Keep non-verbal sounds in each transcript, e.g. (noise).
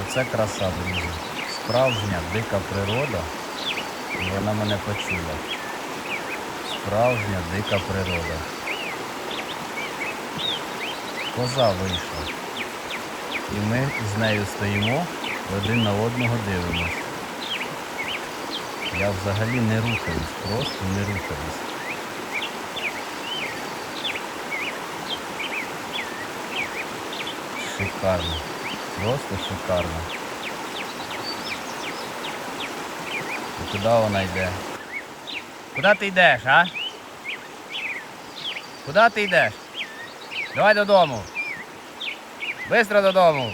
Оце краса, друзі. Справжня дика природа. І вона мене почула. Справжня дика природа. Коза вийшла. І ми з нею стоїмо, один на одного дивимось. Я взагалі не рухаюсь, просто не рухаюсь. Шикарно. Просто шикарно. І куди вона йде? Куди ти йдеш, а? Куди ти йдеш? Давай додому. Бистро додому.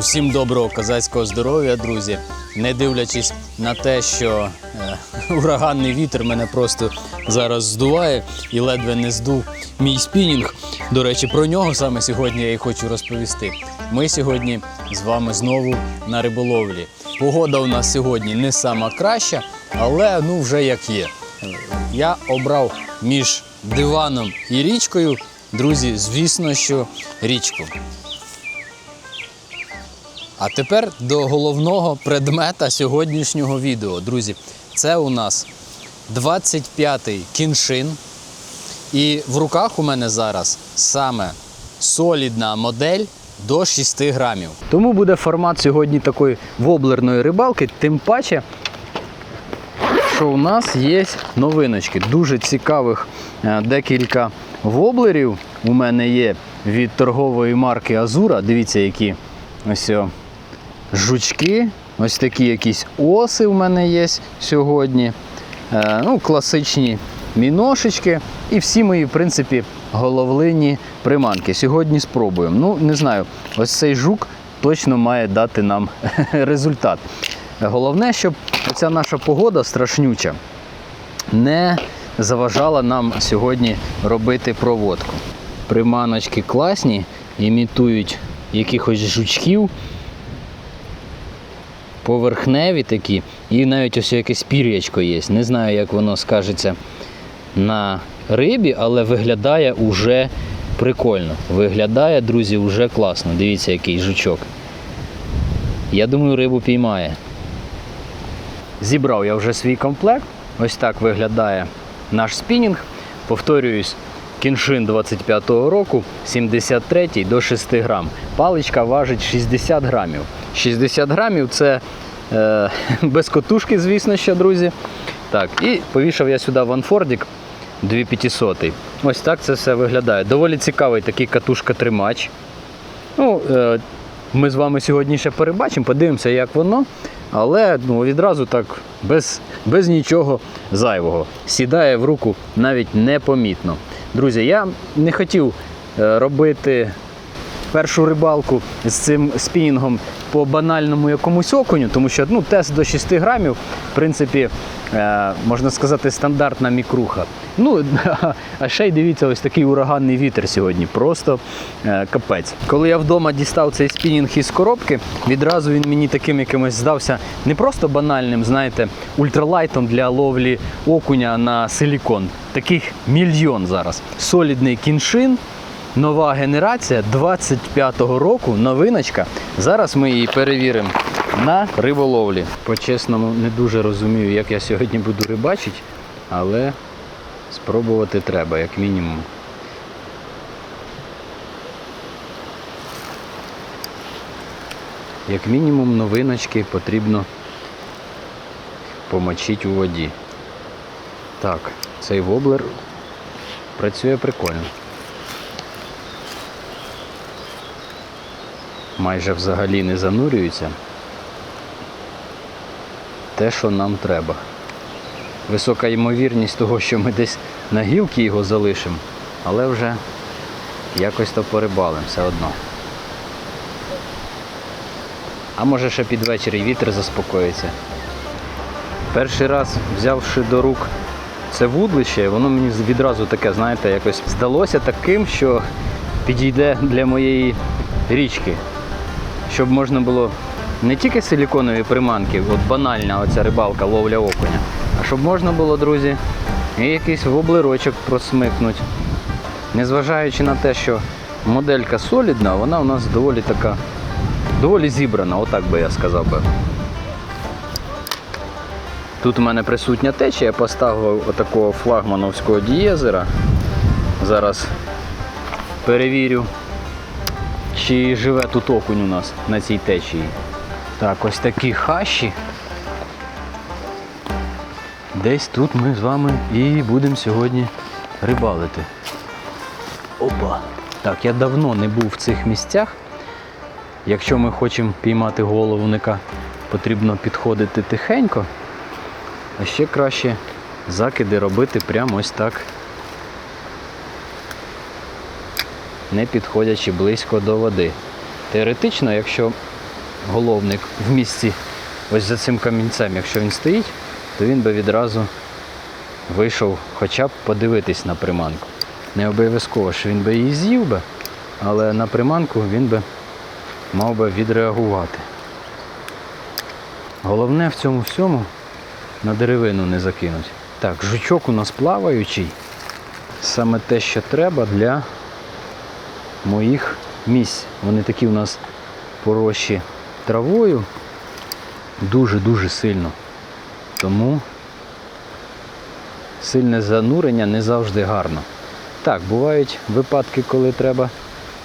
Усім доброго козацького здоров'я, друзі. Не дивлячись на те, що е, (laughs) ураганний вітер мене просто зараз здуває і ледве не здув мій спінінг. До речі, про нього саме сьогодні я і хочу розповісти. Ми сьогодні з вами знову на риболовлі. Погода у нас сьогодні не сама краща, але ну вже як є. Я обрав між диваном і річкою. Друзі, звісно, що річку. А тепер до головного предмета сьогоднішнього відео. Друзі, це у нас 25-й кіншин. І в руках у мене зараз саме солідна модель до 6 грамів. Тому буде формат сьогодні такої воблерної рибалки, тим паче, що у нас є новиночки. Дуже цікавих е, декілька воблерів у мене є від торгової марки Азура. Дивіться, які ось о, жучки. Ось такі якісь оси в мене є сьогодні. Е, ну, класичні міношечки. І всі мої, в принципі, головлинні приманки. Сьогодні спробуємо. Ну, не знаю, ось цей жук точно має дати нам (laughs) результат. Головне, щоб ця наша погода страшнюча не заважала нам сьогодні робити проводку. Приманочки класні, імітують якихось жучків, поверхневі такі, і навіть ось якесь пір'ячко є. Не знаю, як воно скажеться на рибі, але виглядає уже прикольно. Виглядає, друзі, уже класно. Дивіться, який жучок. Я думаю, рибу піймає. Зібрав я вже свій комплект. Ось так виглядає наш спінінг. Повторююсь, кіншин 25-го року, 73 до 6 грам. Паличка важить 60 грамів. 60 грамів це е, (laughs) без котушки, звісно, що, друзі. Так, і повішав я сюди ванфордік 2500. Ось так це все виглядає. Доволі цікавий такий катушка-тримач. Ну, е, ми з вами сьогодні ще перебачимо, подивимося, як воно. Але ну, відразу так без, без нічого зайвого. Сідає в руку навіть непомітно. Друзі, я не хотів е, робити першу рибалку з цим спінінгом по банальному якомусь окуню, тому що ну, тест до 6 грамів, в принципі, можна сказати, стандартна мікруха. Ну, (laughs) а ще й дивіться, ось такий ураганний вітер сьогодні. Просто е, капець. Коли я вдома дістав цей спінінг із коробки, відразу він мені таким якимось здався не просто банальним, знаєте, ультралайтом для ловлі окуня на силікон. Таких мільйон зараз. Солідний кіншин. Нова генерація 25-го року, новиночка. Зараз ми її перевіримо на риболовлі. По-чесному, не дуже розумію, як я сьогодні буду рибачити, але спробувати треба, як мінімум. Як мінімум новиночки потрібно помочити у воді. Так, цей воблер працює прикольно. майже взагалі не занурюється. Те, що нам треба. Висока ймовірність того, що ми десь на гілки його залишимо, але вже якось то порибалимо все одно. А може ще під вечір і вітер заспокоїться. Перший раз взявши до рук це вудлище, воно мені відразу таке, знаєте, якось здалося таким, що підійде для моєї річки. Щоб можна було не тільки силіконові приманки, от банальна оця рибалка, ловля окуня, а щоб можна було, друзі, і якийсь воблерочок просмикнути. Незважаючи на те, що моделька солідна, вона у нас доволі така, доволі зібрана, отак би я сказав би. Тут у мене присутня течія, я поставив отакого флагмановського дієзера. Зараз перевірю, чи живе тут окунь у нас на цій течії. Так, ось такі хащі. Десь тут ми з вами і будемо сьогодні рибалити. Опа! Так, я давно не був в цих місцях. Якщо ми хочемо піймати головника, потрібно підходити тихенько. А ще краще закиди робити прямо ось так, не підходячи близько до води. Теоретично, якщо головник в місці ось за цим камінцем, якщо він стоїть, то він би відразу вийшов хоча б подивитись на приманку. Не обов'язково, що він би її з'їв би, але на приманку він би мав би відреагувати. Головне в цьому всьому на деревину не закинуть. Так, жучок у нас плаваючий. Саме те, що треба для моїх місць. Вони такі у нас порощі травою дуже-дуже сильно. Тому сильне занурення не завжди гарно. Так, бувають випадки, коли треба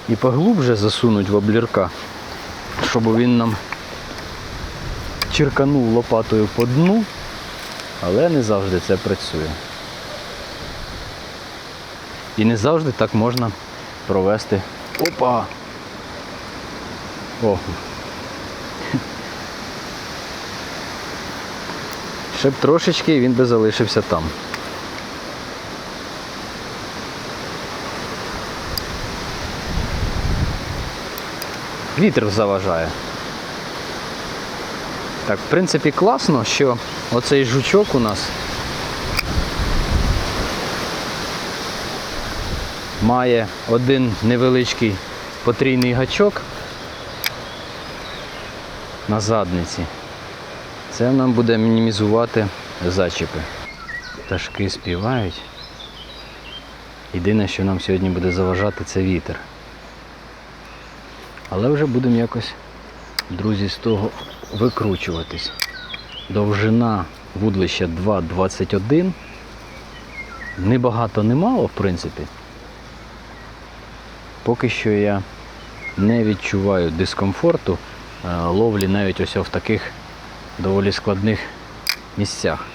і поглубже засунути в облірка, щоб він нам черканув лопатою по дну, але не завжди це працює. І не завжди так можна провести. Опа! О. Ще б трошечки і він би залишився там. Вітер заважає. Так, в принципі, класно, що оцей жучок у нас має один невеличкий потрійний гачок на задниці. Це нам буде мінімізувати зачіпи. Пташки співають. Єдине, що нам сьогодні буде заважати, це вітер. Але вже будемо якось, друзі, з того викручуватись. Довжина вудлища 2,21. Не багато, не мало, в принципі. Поки що я не відчуваю дискомфорту е, ловлі навіть ось в таких доволі складних місцях.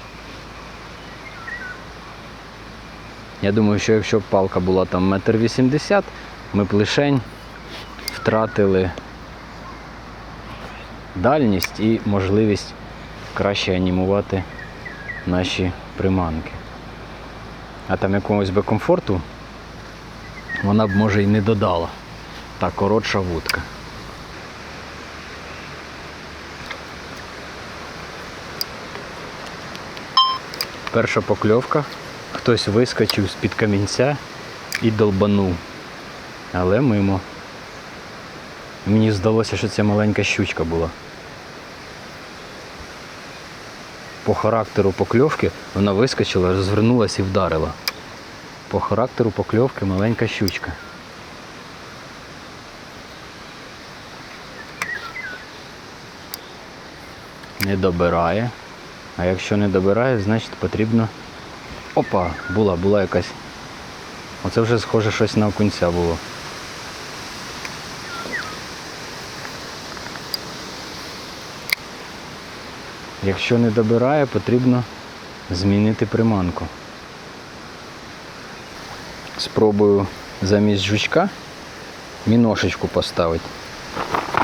Я думаю, що якщо б палка була там метр вісімдесят, ми б лишень втратили дальність і можливість краще анімувати наші приманки. А там якогось би комфорту вона б може і не додала. Та коротша вудка. Перша покльовка. Хтось вискочив з-під камінця і долбанув. Але мимо. Мені здалося, що це маленька щучка була. По характеру покльовки вона вискочила, розвернулася і вдарила. По характеру покльовки маленька щучка. Не добирає. А якщо не добирає, значить потрібно... Опа, була, була якась. Оце вже схоже щось на окунця було. Якщо не добирає, потрібно змінити приманку. Спробую замість жучка міношечку поставити.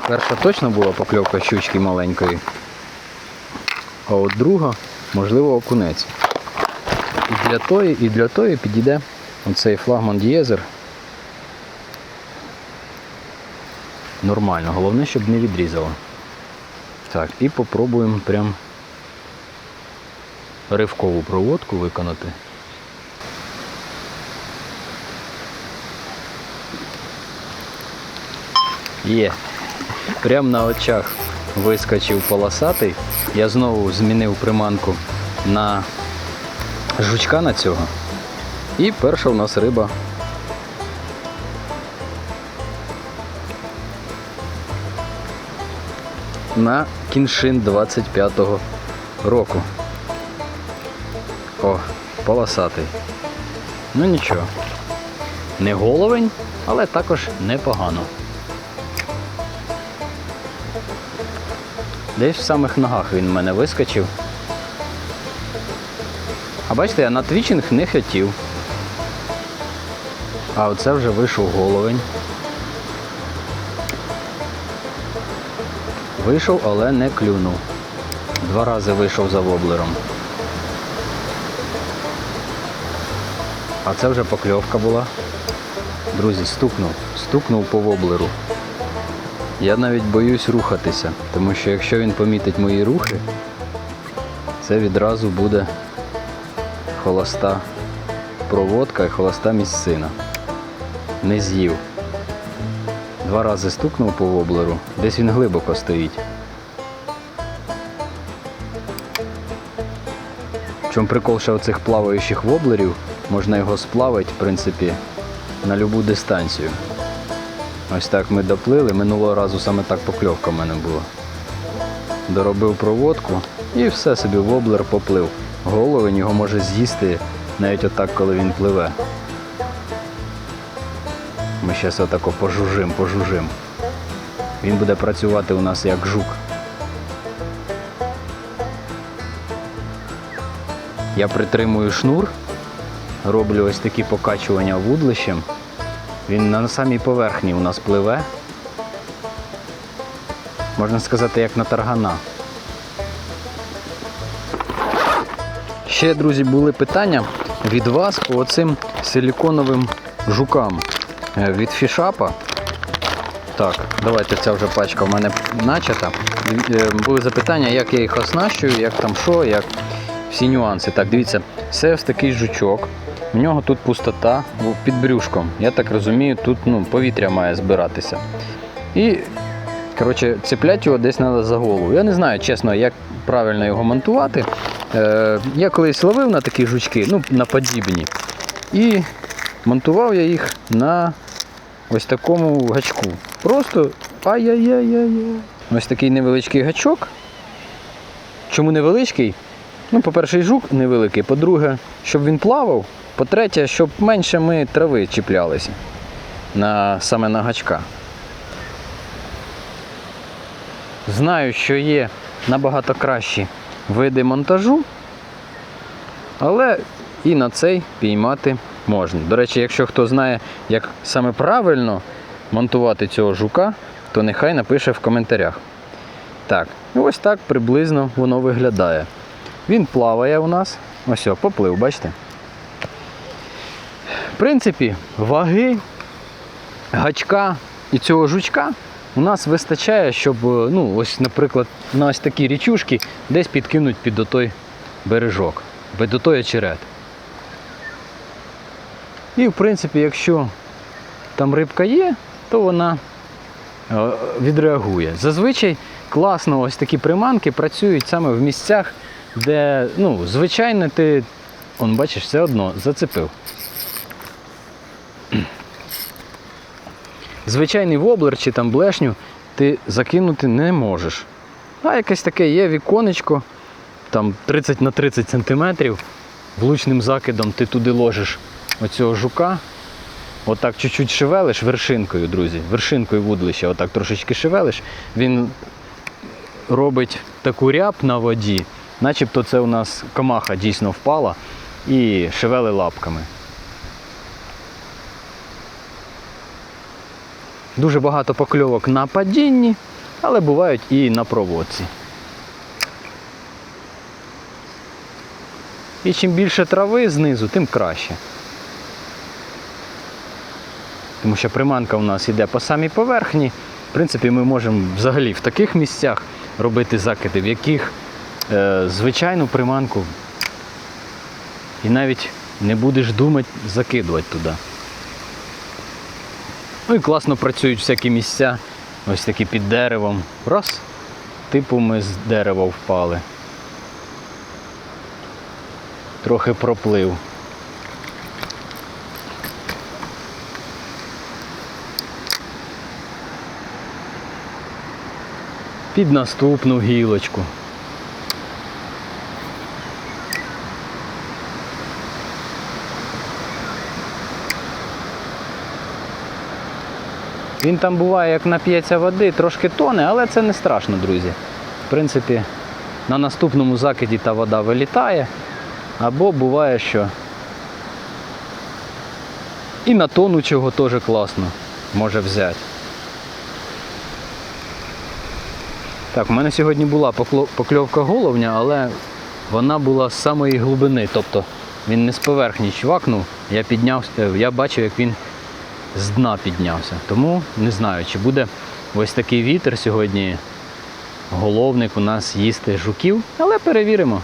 Перша точно була покльовка щучки маленької, а от друга, можливо, окунець. І для тої, і для тої підійде оцей флагман дієзер. Нормально, головне, щоб не відрізало. Так, і попробуємо прям ривкову проводку виконати. Є. Прям на очах вискочив полосатий. Я знову змінив приманку на жучка на цього. І перша у нас риба. На кіншин 25-го року. О, полосатий. Ну нічого. Не головень, але також непогано. Десь в самих ногах він в мене вискочив. А бачите, я на твічинг не хотів. А оце вже вийшов головень. Вийшов, але не клюнув. Два рази вийшов за воблером. А це вже покльовка була. Друзі, стукнув, стукнув по воблеру. Я навіть боюсь рухатися, тому що якщо він помітить мої рухи, це відразу буде холоста проводка і холоста місцина. Не з'їв. Два рази стукнув по воблеру, десь він глибоко стоїть. Чому прикол ще оцих плаваючих воблерів, можна його сплавити, в принципі, на будь-яку дистанцію. Ось так ми доплили. Минулого разу саме так покльовка в мене була. Доробив проводку і все собі воблер поплив. Головень його може з'їсти навіть отак, коли він пливе. Ми зараз отако пожужим, пожужим. Він буде працювати у нас як жук. Я притримую шнур, роблю ось такі покачування вудлищем. Він на самій поверхні у нас пливе. Можна сказати, як на таргана. Ще, друзі, були питання від вас по цим силіконовим жукам Е, від фішапа. Так, давайте ця вже пачка в мене начата. Е, Були запитання, як я їх оснащую, як там що, як всі нюанси. Так, дивіться, це ось такий жучок. В нього тут пустота під брюшком. Я так розумію, тут ну, повітря має збиратися. І коротше, цеплять його десь треба за голову. Я не знаю, чесно, як правильно його монтувати. Е, я колись ловив на такі жучки, ну, на подібні. І монтував я їх на ось такому гачку. Просто ай-яй-яй-яй. Ось такий невеличкий гачок. Чому невеличкий? Ну, по-перше, і жук невеликий, по-друге, щоб він плавав. По-третє, щоб менше ми трави чіплялися на, саме на гачка. Знаю, що є набагато кращі види монтажу, але і на цей піймати можна. До речі, якщо хто знає, як саме правильно монтувати цього жука, то нехай напише в коментарях. Так, ось так приблизно воно виглядає. Він плаває у нас. Ось, поплив, бачите? В принципі, ваги гачка і цього жучка у нас вистачає, щоб, е, ну, ось, наприклад, на ось такі річушки десь підкинуть під отой бережок, під отой очерет. І, в принципі, якщо там рибка є, то вона е, відреагує. Зазвичай класно ось такі приманки працюють саме в місцях, де, ну, звичайно, ти, он, бачиш, все одно зацепив. Звичайний воблер чи там блешню ти закинути не можеш. А якесь таке є віконечко, там 30 на 30 сантиметрів, влучним закидом ти туди ложиш оцього жука. Отак чуть-чуть шевелиш вершинкою, друзі, вершинкою вудлища, отак трошечки шевелиш. Він робить таку ряб на воді, начебто це у нас комаха дійсно впала і шевели лапками. Дуже багато покльовок на падінні, але бувають і на проводці. І чим більше трави знизу, тим краще. Тому що приманка у нас йде по самій поверхні. В принципі, ми можемо взагалі в таких місцях робити закиди, в яких звичайну приманку і навіть не будеш думати закидувати туди. Ну і класно працюють всякі місця, ось такі під деревом. Раз, типу ми з дерева впали. Трохи проплив. Під наступну гілочку. Він там буває, як нап'ється води, трошки тоне, але це не страшно, друзі. В принципі, на наступному закиді та вода вилітає. Або буває, що і на тонучого теж класно може взяти. Так, у мене сьогодні була покльовка головня, але вона була з самої глибини. Тобто він не з поверхні чвакнув, я піднявся, е, я бачив, як він з дна піднявся. Тому не знаю, чи буде ось такий вітер сьогодні. Головник у нас їсти жуків, але перевіримо.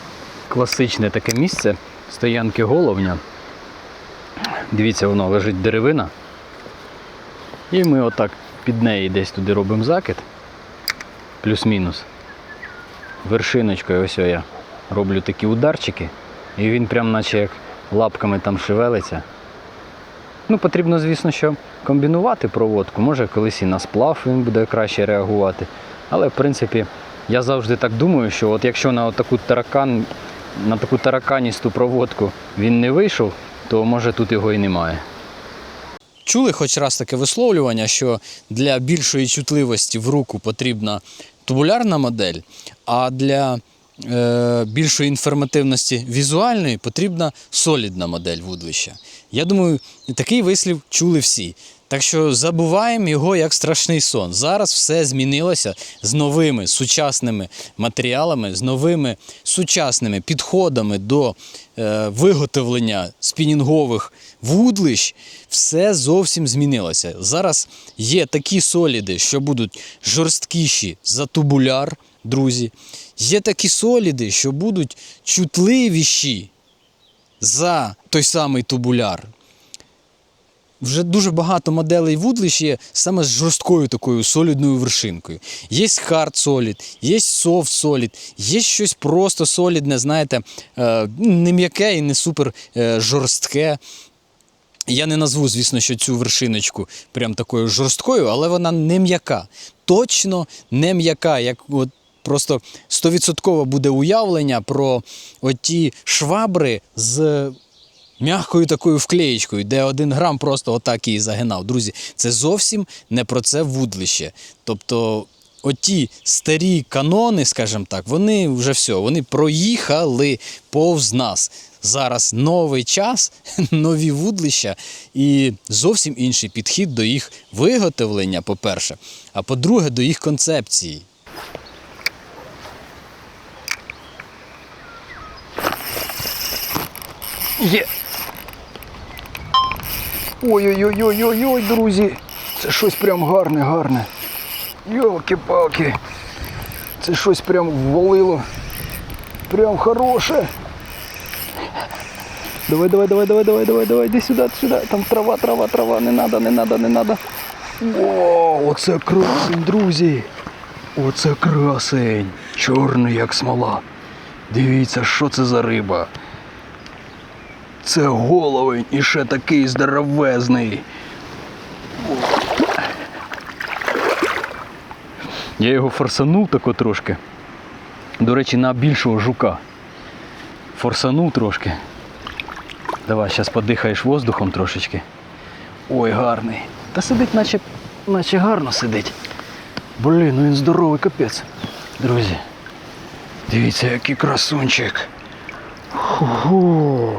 Класичне таке місце стоянки головня. Дивіться, воно лежить деревина. І ми отак під неї десь туди робимо закид. Плюс-мінус. Вершиночкою ось я роблю такі ударчики. І він прям наче як лапками там шевелиться. Ну, потрібно, звісно, що комбінувати проводку. Може, колись і на сплав він буде краще реагувати. Але, в принципі, я завжди так думаю, що от якщо на таку таракан, на таку тараканісту проводку він не вийшов, то може тут його і немає. Чули хоч раз таке висловлювання, що для більшої чутливості в руку потрібна тубулярна модель, а для е, більшої інформативності візуальної потрібна солідна модель вудлища. Я думаю, такий вислів чули всі. Так що забуваємо його як страшний сон. Зараз все змінилося з новими сучасними матеріалами, з новими сучасними підходами до е, виготовлення спінінгових вудлищ. Все зовсім змінилося. Зараз є такі соліди, що будуть жорсткіші за тубуляр, друзі. Є такі соліди, що будуть чутливіші за той самий тубуляр. Вже дуже багато моделей вудлищ є саме з жорсткою такою солідною вершинкою. Є хард солід, є софт солід, є щось просто солідне, знаєте, е, не м'яке і не супер е, жорстке. Я не назву, звісно, що цю вершиночку прям такою жорсткою, але вона не м'яка. Точно не м'яка, як от просто стовідсотково буде уявлення про оті швабри з м'якою такою вклеєчкою, де один грам просто отак її загинав. Друзі, це зовсім не про це вудлище. Тобто, оті старі канони, скажімо так, вони вже все, вони проїхали повз нас. Зараз новий час, (laughs) нові вудлища і зовсім інший підхід до їх виготовлення, по-перше, а по-друге, до їх концепції. Є. Ой-ой-ой-ой-ой, друзі. Це щось прям гарне, гарне. Йолки-палки. Це щось прям ввалило. Прям хороше. Давай, давай, давай, давай, давай, давай, давай, іди сюди, сюди. Там трава, трава, трава, не надо, не надо, не надо. О, оце красень, друзі. Оце красень. Чорний, як смола. Дивіться, що це за риба. Це головень і ще такий здоровезний. Я його форсанув тако трошки. До речі, на більшого жука. Форсанув трошки. Давай, зараз подихаєш воздухом трошечки. Ой, гарний. Та сидить, наче, наче гарно сидить. Блін, ну він здоровий капець. Друзі. Дивіться, який красунчик. Ху-ху.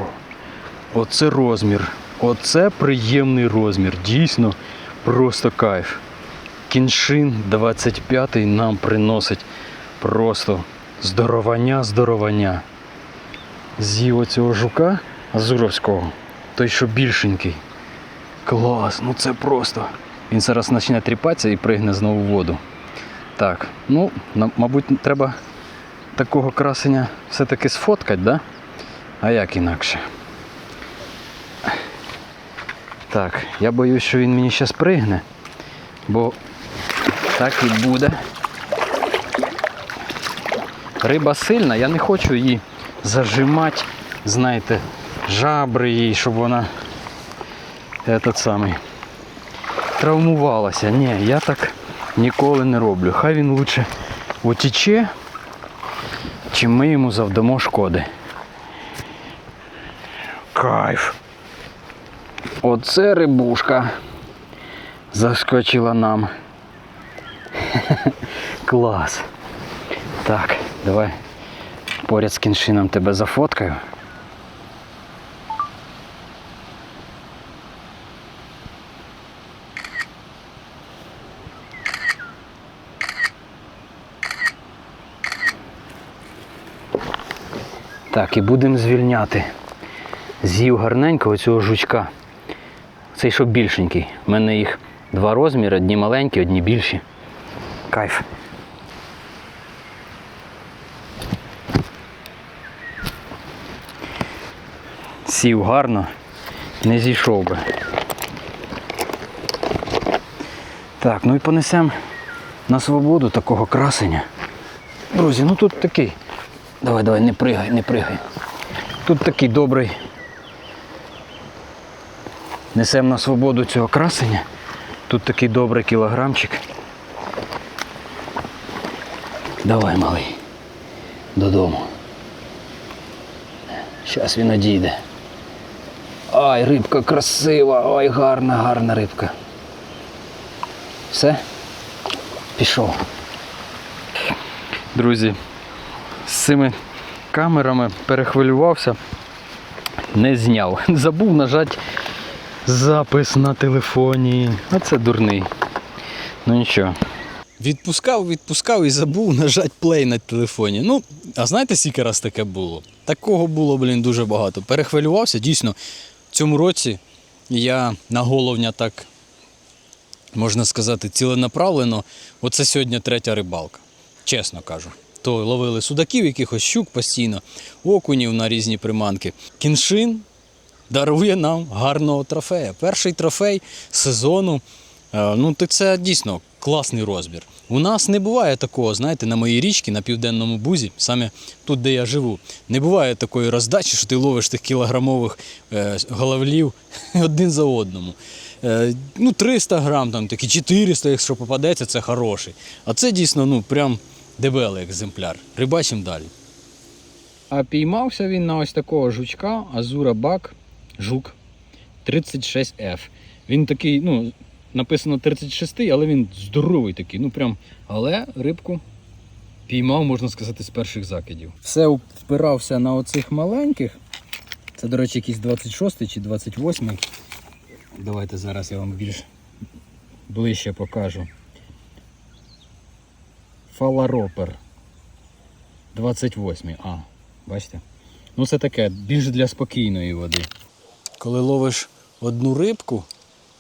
Оце розмір. Оце приємний розмір. Дійсно, просто кайф. Кіншин 25 нам приносить просто здоровання, здоровання. З'їв оцього жука Азуровського, той, що більшенький. Клас, ну це просто. Він зараз почне тріпатися і пригне знову в воду. Так, ну, мабуть, треба такого красення все-таки сфоткати, да? А як інакше? Так, я боюсь, що він мені зараз пригне, бо так і буде. Риба сильна, я не хочу її зажимати, знаєте, жабри їй, щоб вона этот самий травмувалася. Ні, я так ніколи не роблю. Хай він лучше утіче, чим ми йому завдамо шкоди. Кайф. Оце рибушка заскочила нам. (laughs) Клас. Так, давай поряд з кіншином тебе зафоткаю. Так, і будемо звільняти. З'їв гарненько оцього жучка. Цей що більшенький. У мене їх два розміри, одні маленькі, одні більші. Кайф. Сів гарно, не зійшов би. Так, ну і понесемо на свободу такого красення. Друзі, ну тут такий. Давай, давай, не пригай, не пригай. Тут такий добрий. Несемо на свободу цього красення. Тут такий добрий кілограмчик. Давай, малий. Додому. Зараз він одійде. Ай, рибка красива, ой, гарна, гарна рибка. Все? Пішов. Друзі, з цими камерами перехвилювався, не зняв. (laughs) Забув нажати запис на телефоні. А це дурний. Ну нічого. Відпускав, відпускав і забув нажати плей на телефоні. Ну, а знаєте, скільки раз таке було? Такого було, блін, дуже багато. Перехвилювався. Дійсно, в цьому році я на головня так, можна сказати, ціленаправлено. Оце сьогодні третя рибалка. Чесно кажу. То ловили судаків, якихось щук постійно, окунів на різні приманки. Кіншин дарує нам гарного трофея. Перший трофей сезону. Е, Ну, це дійсно класний розмір. У нас не буває такого, знаєте, на моїй річці, на південному бузі, саме тут, де я живу, не буває такої роздачі, що ти ловиш тих кілограмових е, головлів (laughs) один за одному. Е, ну, 300 грам, там, такі 400, якщо попадеться, це хороший. А це дійсно ну, прям дебелий екземпляр. Рибачимо далі. А піймався він на ось такого жучка Азура Бак Жук 36F. Він такий, ну, написано 36, але він здоровий такий. Ну прям. Але рибку піймав, можна сказати, з перших закидів. Все впирався на оцих маленьких. Це, до речі, якийсь 26 чи 28. Давайте зараз я вам більш ближче покажу. Фаларопер. 28. А, бачите? Ну це таке, більш для спокійної води. Коли ловиш одну рибку,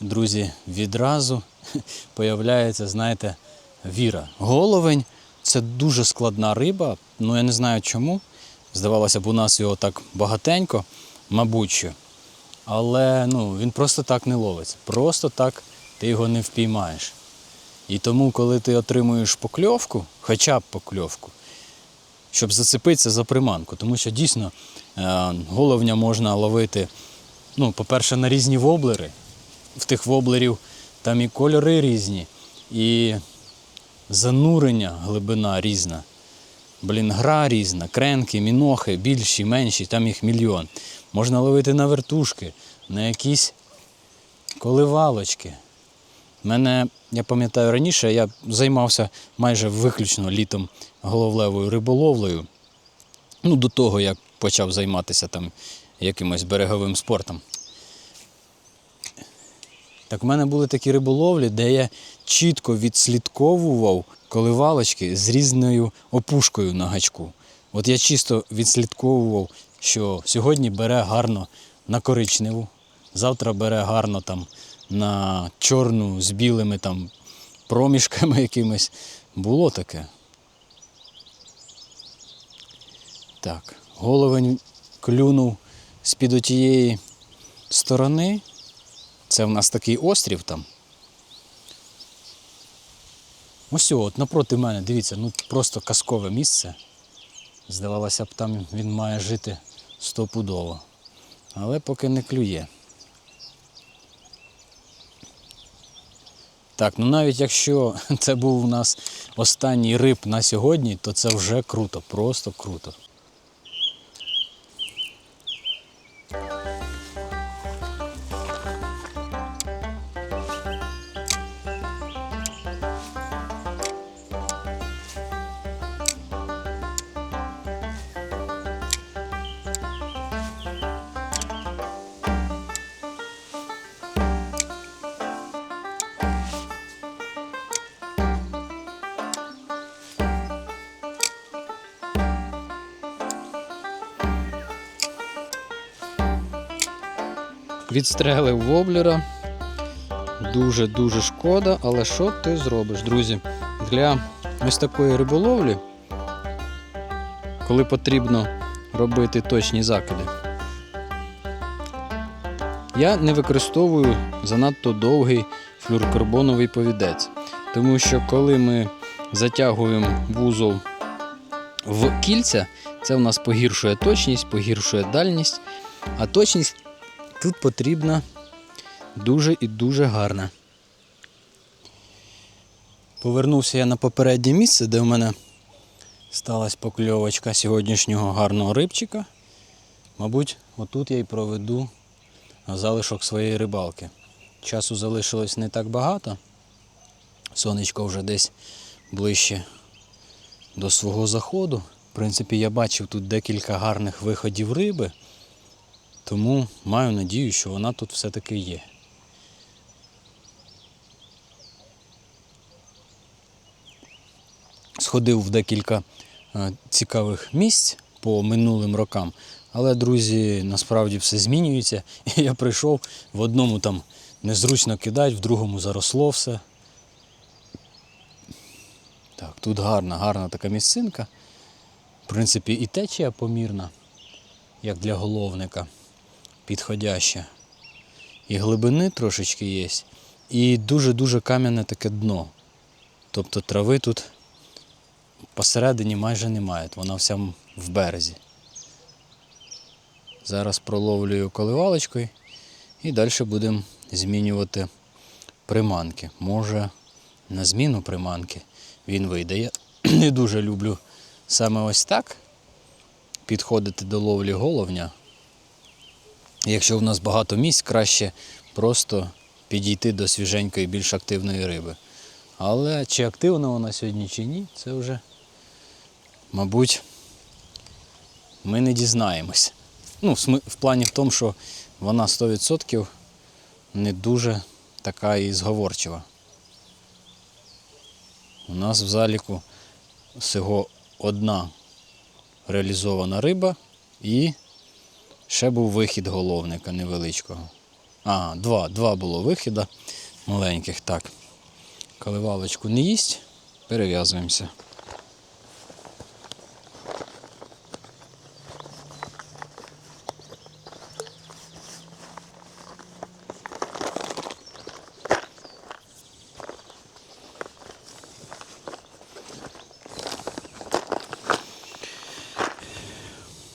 друзі, відразу (laughs) появляється, знаєте, віра. Головень це дуже складна риба. Ну я не знаю чому. Здавалося б, у нас його так багатенько, мабуть що. Але ну, він просто так не ловиться. Просто так ти його не впіймаєш. І тому, коли ти отримуєш покльовку, хоча б покльовку, щоб зацепитися за приманку. Тому що дійсно е, головня можна ловити, ну, по-перше, на різні воблери. В тих воблерів там і кольори різні, і занурення, глибина різна. Блін, гра різна, кренки, мінохи, більші, менші, там їх мільйон. Можна ловити на вертушки, на якісь коливалочки. Мене, я пам'ятаю раніше, я займався майже виключно літом головлевою риболовлею. Ну, до того, як почав займатися там якимось береговим спортом. Так в мене були такі риболовлі, де я чітко відслідковував коливалочки з різною опушкою на гачку. От я чисто відслідковував, що сьогодні бере гарно на коричневу, завтра бере гарно там на чорну з білими там проміжками якимись. Було таке. Так, головень клюнув з-під отієї сторони. Це в нас такий острів там. Ось от напроти мене, дивіться, ну просто казкове місце. Здавалося б, там він має жити стопудово. Але поки не клює. Так, ну навіть якщо (laughs) це був у нас останній риб на сьогодні, то це вже круто, просто круто. Відстрелив воблера. Дуже-дуже шкода, але що ти зробиш, друзі? Для ось такої риболовлі, коли потрібно робити точні закиди, я не використовую занадто довгий флюрокарбоновий повідець. Тому що коли ми затягуємо вузол в кільця, це в нас погіршує точність, погіршує дальність, а точність тут потрібна дуже і дуже гарна. Повернувся я на попереднє місце, де в мене сталася покльовочка сьогоднішнього гарного рибчика. Мабуть, отут я й проведу залишок своєї рибалки. Часу залишилось не так багато. Сонечко вже десь ближче до свого заходу. В принципі, я бачив тут декілька гарних виходів риби. Тому маю надію, що вона тут все-таки є. Сходив в декілька е, цікавих місць по минулим рокам, але, друзі, насправді все змінюється. І (laughs) я прийшов в одному там незручно кидати, в другому заросло все. Так, тут гарна, гарна така місцинка. В принципі, і течія помірна, як для головника підходяще. І глибини трошечки є. І дуже-дуже кам'яне таке дно. Тобто трави тут посередині майже немає, вона вся в березі. Зараз проловлюю коливалочкою і далі будемо змінювати приманки. Може, на зміну приманки він вийде. Я (clears throat) не дуже люблю саме ось так підходити до ловлі головня. Якщо в нас багато місць, краще просто підійти до свіженької, більш активної риби. Але чи активна вона сьогодні, чи ні, це вже, мабуть, ми не дізнаємось. Ну, в, в плані в тому, що вона 100% не дуже така і зговорчива. У нас в заліку всього одна реалізована риба і Ще був вихід головника невеличкого. А, два, два було вихіда маленьких. Так. Коливалочку не їсть, перев'язуємося.